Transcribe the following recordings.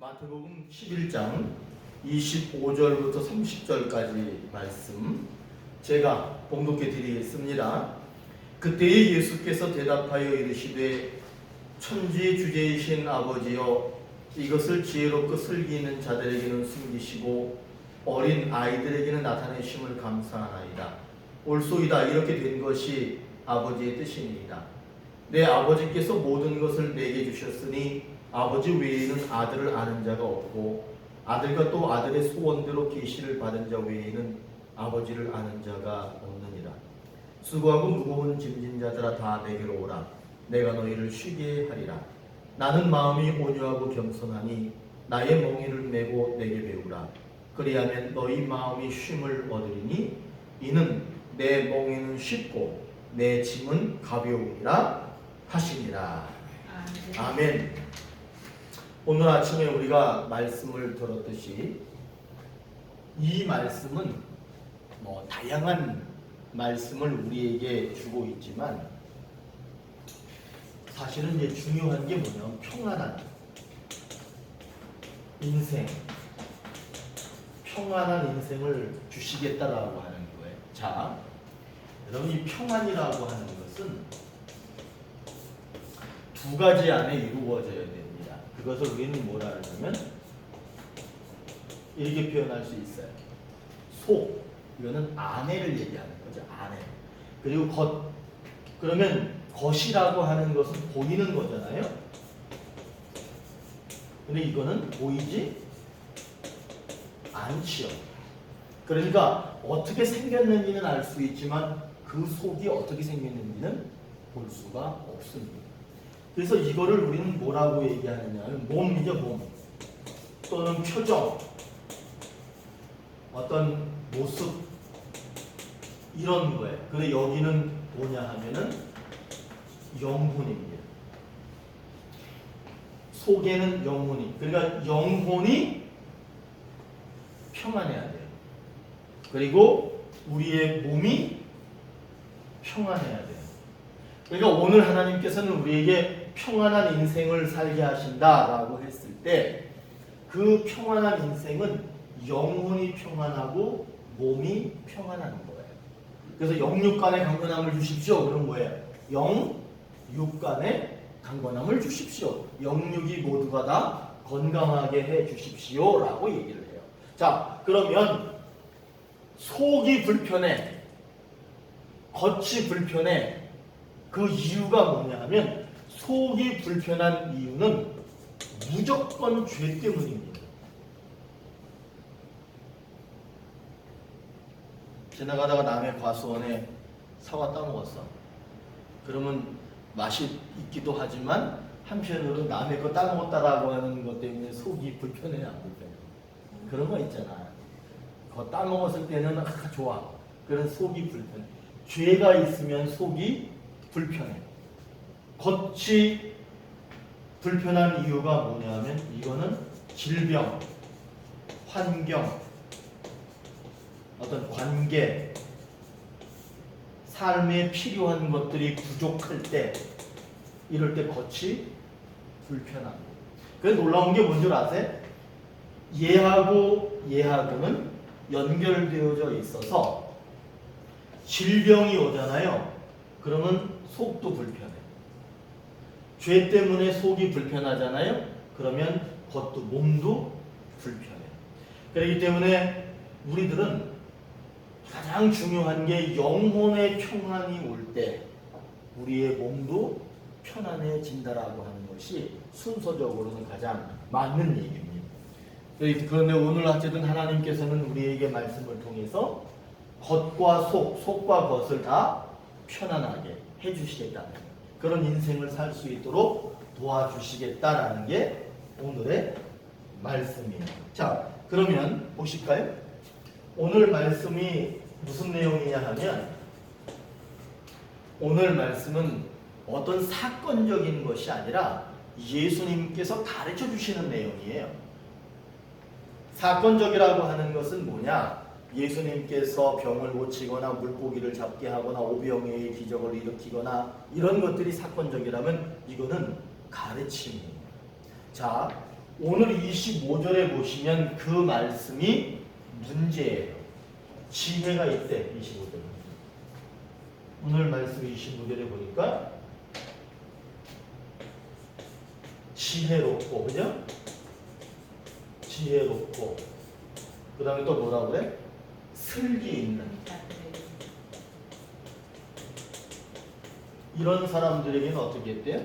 마태복음 11장 25절부터 30절까지 말씀 제가 봉독해 드리겠습니다. 그때에 예수께서 대답하여 이르시되 천지의 주제이신 아버지여 이것을 지혜롭고 슬기 있는 자들에게는 숨기시고 어린 아이들에게는 나타내심을 감사하나이다. 옳소이다 이렇게 된 것이 아버지의 뜻이니이다. 내 아버지께서 모든 것을 내게 주셨으니 아버지 외에는 아들을 아는 자가 없고 아들과 또 아들의 소원대로 계시를 받은 자 외에는 아버지를 아는 자가 없느니라. 수고하고 무거운 짐진 자들아 다 내게로 오라. 내가 너희를 쉬게 하리라. 나는 마음이 온유하고 겸손하니 나의 멍에를 메고 내게 배우라. 그리하면 너희 마음이 쉼을 얻으리니 이는 내 멍에는 쉽고 내 짐은 가벼우니라 하시니라. 아멘. 오늘 아침에 우리가 말씀을 들었듯이 이 말씀은 뭐 다양한 말씀을 우리에게 주고 있지만 사실은 이제 중요한 게 뭐냐면 평안한 인생, 평안한 인생을 주시겠다라고 하는 거예요. 자, 여러분 이 평안이라고 하는 것은 두 가지 안에 이루어져야 됩니다. 그것을 우리는 뭐라 하냐면 이렇게 표현할 수 있어요. 속 이거는 아내를 얘기하는 거죠. 아내. 그리고 겉 그러면 겉이라고 하는 것은 보이는 거잖아요. 근데 이거는 보이지 않지요. 그러니까 어떻게 생겼는지는 알 수 있지만 그 속이 어떻게 생겼는지는 볼 수가 없습니다. 그래서 이거를 우리는 뭐라고 얘기하느냐는 몸이죠 몸 또는 표정 어떤 모습 이런 거예요. 근데 여기는 뭐냐 하면은 영혼입니다. 속에는 영혼이 그러니까 영혼이 평안해야 돼요. 그리고 우리의 몸이 평안해야 돼요. 그러니까 오늘 하나님께서는 우리에게 평안한 인생을 살게 하신다라고 했을 때 그 평안한 인생은 영혼이 평안하고 몸이 평안한 거예요. 그래서 영육간의 강건함을 주십시오. 그럼 뭐예요? 영육간의 강건함을 주십시오. 영육이 모두가 다 건강하게 해 주십시오라고 얘기를 해요. 자, 그러면 속이 불편해. 겉이 불편해. 그 이유가 뭐냐 하면 속이 불편한 이유는 무조건 죄 때문입니다. 지나가다가 남의 과수원에 사과 따먹었어. 그러면 맛이 있기도 하지만 한편으로 남의 거 따먹었다라고 하는 것 때문에 속이 불편해 안 불편해? 그런 거 있잖아. 그거 따먹었을 때는 아 좋아. 그런 속이 불편해. 죄가 있으면 속이 불편해. 겉이 불편한 이유가 뭐냐면 이거는 질병, 환경, 어떤 관계, 삶에 필요한 것들이 부족할 때 이럴 때 겉이 거. 그래서 놀라운 게 뭔 줄 아세요? 얘하고 얘하고는 연결되어져 있어서 질병이 오잖아요. 그러면 속도 불편해. 죄 때문에 속이 불편하잖아요. 그러면 겉도 몸도 불편해. 그렇기 때문에 우리들은 가장 중요한 게 영혼의 평안이 올 때 우리의 몸도 편안해진다라고 하는 것이 순서적으로는 가장 맞는 얘기입니다. 그런데 오늘 어쨌든 하나님께서는 우리에게 말씀을 통해서 겉과 속, 속과 겉을 다 편안하게 해주시겠다는 그런 인생을 살 수 있도록 도와주시겠다라는 게 오늘의 말씀이에요. 자, 그러면 보실까요? 오늘 말씀이 무슨 내용이냐 하면 오늘 말씀은 어떤 사건적인 것이 아니라 예수님께서 가르쳐 주시는 내용이에요. 사건적이라고 하는 것은 뭐냐? 예수님께서 병을 고치거나 물고기를 잡게 하거나 오병의 기적을 일으키거나 이런 것들이 사건적이라면 이거는 가르침입니다. 자, 오늘 25절에 보시면 그 말씀이 문제예요. 지혜가 있대 25절에. 오늘 말씀 25절에 보니까 지혜롭고 그죠? 지혜롭고 그 다음에 또 뭐라 그래? 슬기 있는 이런 사람들에게는 어떻게 했대요?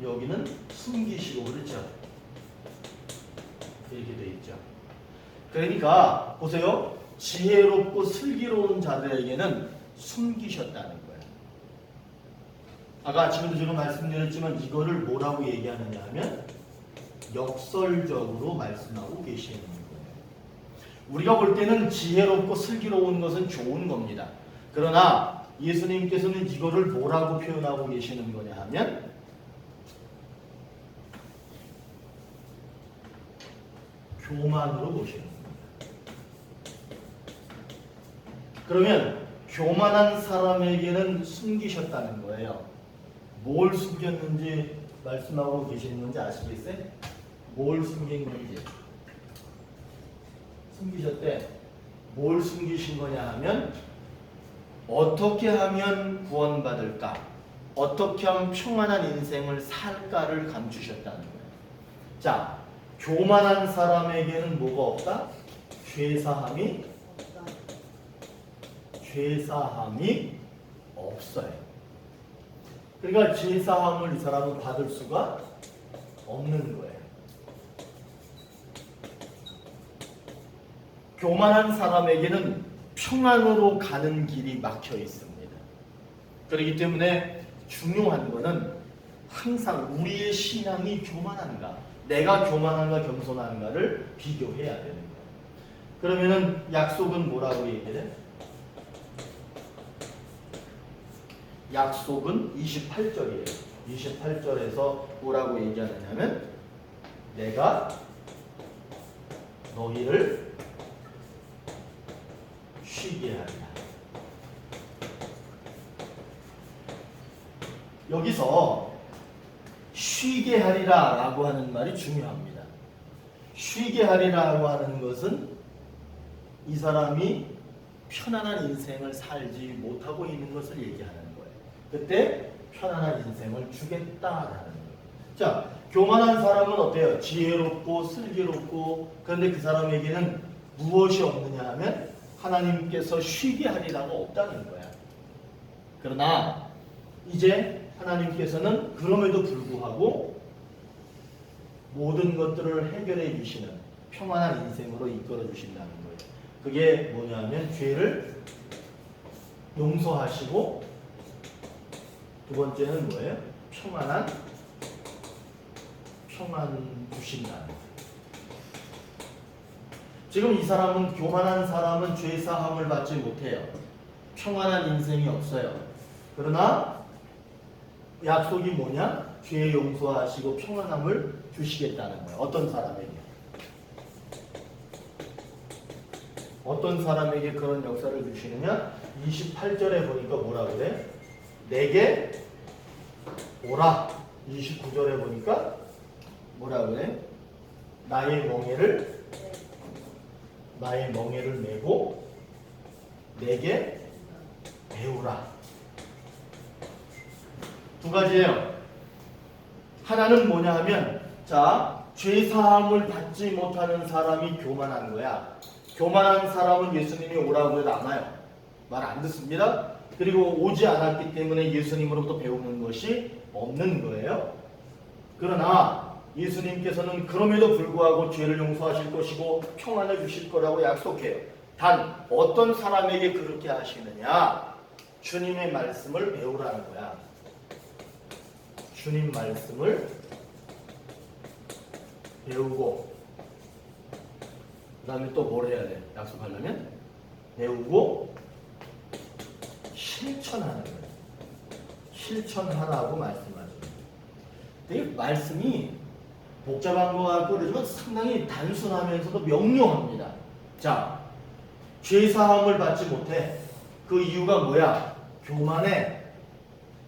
여기는 숨기시고 그렇죠? 이렇게 돼 있죠. 그러니까 보세요. 지혜롭고 슬기로운 자들에게는 숨기셨다는 거예요. 아까 지금도 제가 말씀드렸지만 이거를 뭐라고 얘기하느냐 하면 역설적으로 말씀하고 계시는 거예요. 우리가 볼 때는 지혜롭고 슬기로운 것은 좋은 겁니다. 그러나 예수님께서는 이거를 뭐라고 표현하고 계시는 거냐 하면 교만으로 보시는 겁니다. 그러면 교만한 사람에게는 숨기셨다는 거예요. 뭘 숨겼는지 말씀하고 계시는 건지 아시겠어요? 뭘 숨긴 건지. 숨기셨대. 뭘 숨기신 거냐 하면 어떻게 하면 구원받을까? 어떻게 하면 평안한 인생을 살까를 감추셨다는 거예요. 자, 교만한 사람에게는 뭐가 없다? 죄사함이 죄사함이 없어요. 그러니까 죄사함을 이 사람은 받을 수가 없는 거예요. 교만한 사람에게는 평안으로 가는 길이 막혀 있습니다. 그렇기 때문에 중요한 것은 항상 우리의 신앙이 교만한가, 내가 교만한가 겸손한가를 비교해야 되는 거예요. 그러면은 약속은 뭐라고 얘기해? 약속은 28절이에요. 28절에서 뭐라고 얘기하느냐면 내가 너희를 쉬게 하리라. 여기서 쉬게 하리라 라고 하는 말이 중요합니다. 쉬게 하리라고 하는 것은 이 사람이 편안한 인생을 살지 못하고 있는 것을 얘기하는 거예요. 그때 편안한 인생을 주겠다라는 거예요. 자, 교만한 사람은 어때요? 지혜롭고 슬기롭고 그런데 그 사람에게는 무엇이 없느냐 하면 하나님께서 쉬게 하리라고 없다는 거야. 그러나 이제 하나님께서는 그럼에도 불구하고 모든 것들을 해결해 주시는 평안한 인생으로 이끌어 주신다는 거예요. 그게 뭐냐면 죄를 용서하시고 두 번째는 뭐예요? 평안한 평안 주신다는 거예요. 지금 이 사람은 교만한 사람은 죄 사함을 받지 못해요. 평안한 인생이 없어요. 그러나 약속이 뭐냐? 죄 용서하시고 평안함을 주시겠다는 거예요. 어떤 사람에게? 어떤 사람에게 그런 역사를 주시느냐? 28절에 보니까 뭐라 그래? 내게 오라. 29절에 보니까 뭐라 그래? 나의 멍에를 나의 멍에를 메고 내게 배우라. 두 가지예요. 하나는 뭐냐 하면 자, 죄 사함을 받지 못하는 사람이 교만한 거야. 교만한 사람은 예수님이 오라고 해도 안 와요. 말 안 듣습니다. 그리고 오지 않았기 때문에 예수님으로부터 배우는 것이 없는 거예요. 그러나 예수님께서는 그럼에도 불구하고 죄를 용서하실 것이고 평안을 주실 거라고 약속해요. 단 어떤 사람에게 그렇게 하시느냐? 주님의 말씀을 배우라는 거야. 주님 말씀을 배우고 그 다음에 또 뭘 해야 돼? 약속하려면 배우고 실천하는 거예요. 실천하라고 말씀하죠. 이 말씀이 복잡한 것 같고 그러지만 상당히 단순하면서도 명료합니다. 자, 죄 사함을 받지 못해. 그 이유가 뭐야? 교만해.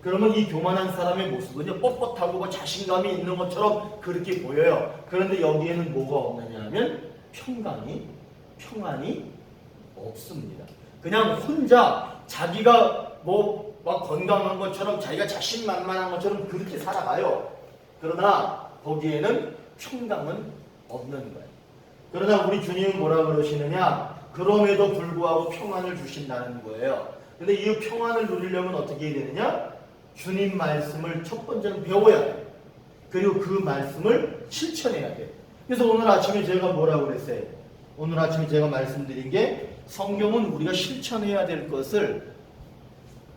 그러면 이 교만한 사람의 모습은요 뻣뻣하고 뭐 자신감이 있는 것처럼 그렇게 보여요. 그런데 여기에는 뭐가 없느냐 하면 평강이 평안이 없습니다. 그냥 혼자 자기가 뭐 막 건강한 것처럼 자기가 자신만만한 것처럼 그렇게 살아가요. 그러나 거기에는 평강은 없는 거예요. 그러나 우리 주님은 뭐라 그러시느냐? 그럼에도 불구하고 평안을 주신다는 거예요. 근데 이 평안을 누리려면 어떻게 해야 되느냐? 주님 말씀을 첫 번째는 배워야 돼. 그리고 그 말씀을 실천해야 돼. 그래서 오늘 아침에 제가 뭐라고 그랬어요? 오늘 아침에 제가 말씀드린 게 성경은 우리가 실천해야 될 것을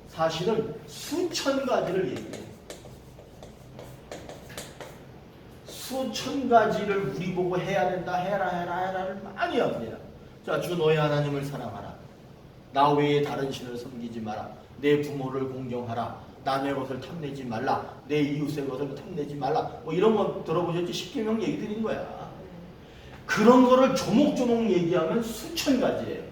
사실은 수천 가지를 얘기해요. 수천 가지를 우리 보고 해야 된다, 해라, 해라, 해라를 많이 합니다. 자, 주 너의 하나님을 사랑하라. 나 외에 다른 신을 섬기지 마라. 내 부모를 공경하라. 남의 것을 탐내지 말라. 내 이웃의 것을 탐내지 말라. 뭐 이런 거 들어보셨지? 십계명 얘기 드린 거야. 그런 거를 조목조목 얘기하면 수천 가지예요.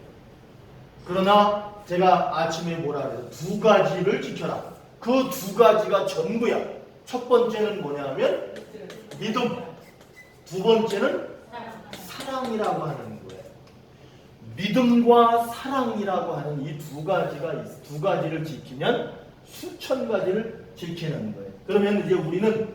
그러나 제가 아침에 뭐라 그래요? 두 가지를 지켜라. 그 두 가지가 전부야. 첫 번째는 뭐냐면 믿음. 두 번째는 사랑이라고 하는 거예요. 믿음과 사랑이라고 하는 이 두 가지가 있- 두 가지를 지키면 수천 가지를 지키는 거예요. 그러면 이제 우리는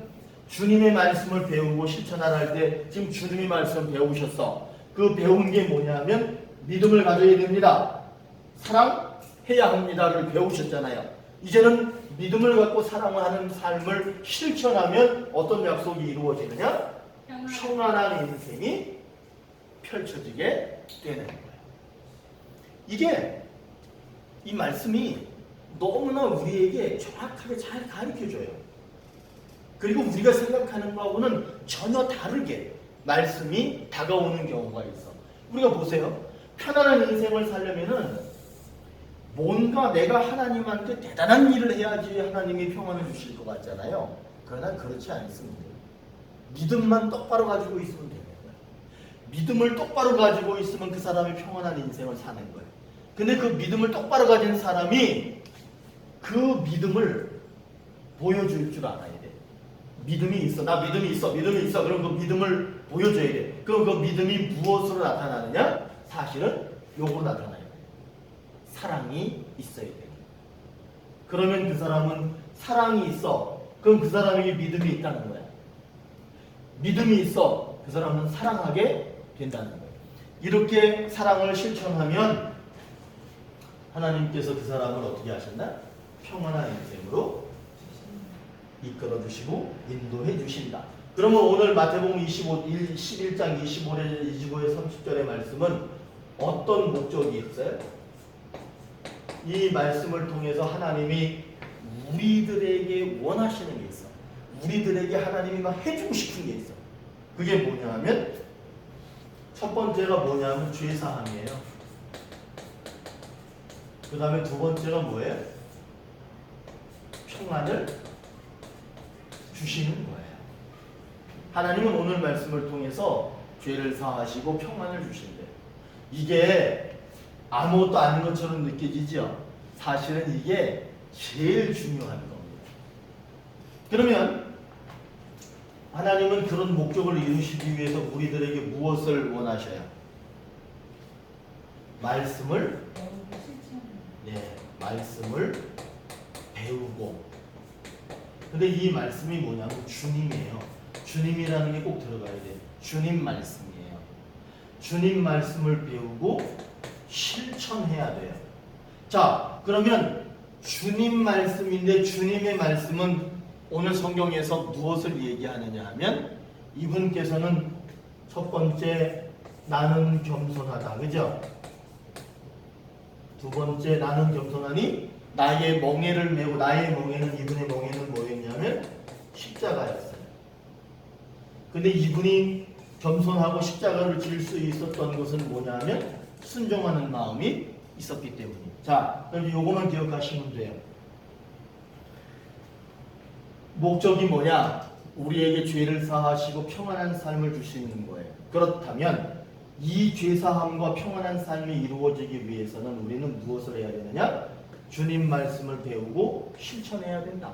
주님의 말씀을 배우고 실천하라 할 때 지금 주님의 말씀 배우셨어. 그 배운 게 뭐냐면 믿음을 가져야 됩니다. 사랑해야 합니다를 배우셨잖아요. 이제는 믿음을 갖고 사랑하는 삶을 실천하면 어떤 약속이 이루어지느냐? 평안한 인생이 펼쳐지게 되는 거예요. 이게 이 말씀이 너무나 우리에게 정확하게 잘 가르쳐 줘요. 그리고 우리가 생각하는 거하고는 전혀 다르게 말씀이 다가오는 경우가 있어. 우리가 보세요. 편안한 인생을 살려면은 뭔가 내가 하나님한테 대단한 일을 해야지 하나님이 평안을 주실 것 같잖아요. 그러나 그렇지 않습니다. 믿음만 똑바로 가지고 있으면 되는 거예요. 믿음을 똑바로 가지고 있으면 그 사람이 평안한 인생을 사는 거예요. 근데 그 믿음을 똑바로 가진 사람이 그 믿음을 보여줄 줄 알아야 돼. 믿음이 있어. 나 믿음이 있어. 믿음이 있어. 그럼 그 믿음을 보여줘야 돼. 그럼 그 믿음이 무엇으로 나타나느냐? 사실은 요거로 나타나요. 사랑이 있어야 돼. 그러면 그 사람은 사랑이 있어. 그럼 그 사람에게 믿음이 있다는 거야. 믿음이 있어. 그 사람은 사랑하게 된다는 거예요. 이렇게 사랑을 실천하면 하나님께서 그 사람을 어떻게 하셨나? 평안한 인생으로 이끌어 주시고 인도해 주신다. 그러면 오늘 마태복음 25, 1, 11장 25절, 25절, 30절의 말씀은 어떤 목적이 있어요? 이 말씀을 통해서 하나님이 우리들에게 원하시는 게 있어. 우리들에게 하나님이 막 해주고 싶은 게 있어. 그게 뭐냐 하면 첫 번째가 뭐냐 하면 죄사함이에요. 그 다음에 두 번째가 뭐예요? 평안을 주시는 거예요. 하나님은 오늘 말씀을 통해서 죄를 사하시고 평안을 주신대요. 이게 아무것도 아닌 것처럼 느껴지죠? 사실은 이게 제일 중요한 겁니다. 그러면 하나님은 그런 목적을 이루시기 위해서 우리들에게 무엇을 원하셔요? 말씀을 네, 말씀을 배우고. 근데 이 말씀이 뭐냐면 주님이에요. 주님이라는 게 꼭 들어가야 돼. 주님 말씀이에요. 주님 말씀을 배우고 실천해야 돼요. 자, 그러면 주님 말씀인데 주님의 말씀은 오늘 성경에서 무엇을 얘기하느냐 하면 이분께서는 첫 번째 나는 겸손하다. 그죠? 두 번째 나는 겸손하니 나의 멍에를 메고 나의 멍에는 이분의 멍에는 뭐였냐면 십자가였어요. 근데 이분이 겸손하고 십자가를 질 수 있었던 것은 뭐냐면 순종하는 마음이 있었기 때문이에요. 자, 그럼 요거만 기억하시면 돼요. 목적이 뭐냐? 우리에게 죄를 사하시고 평안한 삶을 주시는 거예요. 그렇다면 이 죄사함과 평안한 삶이 이루어지기 위해서는 우리는 무엇을 해야 되느냐? 주님 말씀을 배우고 실천해야 된다.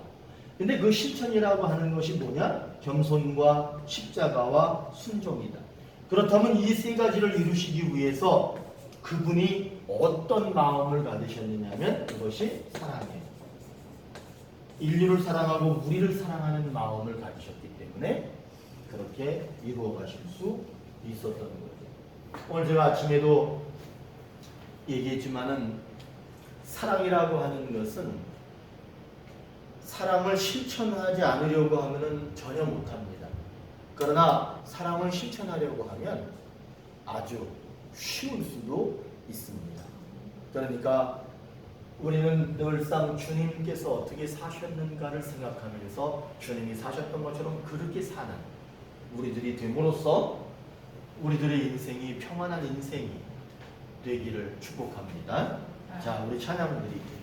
근데 그 실천이라고 하는 것이 뭐냐? 겸손과 십자가와 순종이다. 그렇다면 이 세 가지를 이루시기 위해서 그분이 어떤 마음을 가지셨느냐면 그것이 사랑이에요. 인류를 사랑하고 우리를 사랑하는 마음을 가지셨기 때문에 그렇게 이루어 가실 수 있었던 거죠. 오늘 제가 아침에도 얘기했지만은 사랑이라고 하는 것은 사랑을 실천하지 않으려고 하면은 전혀 못합니다. 그러나 사랑을 실천하려고 하면 아주 쉬울 수도 있습니다. 그러니까 우리는 늘상 주님께서 어떻게 사셨는가를 생각하면서 주님이 사셨던 것처럼 그렇게 사는 우리들이 됨으로써 우리들의 인생이 평안한 인생이 되기를 축복합니다. 자, 우리 찬양 드릴게요.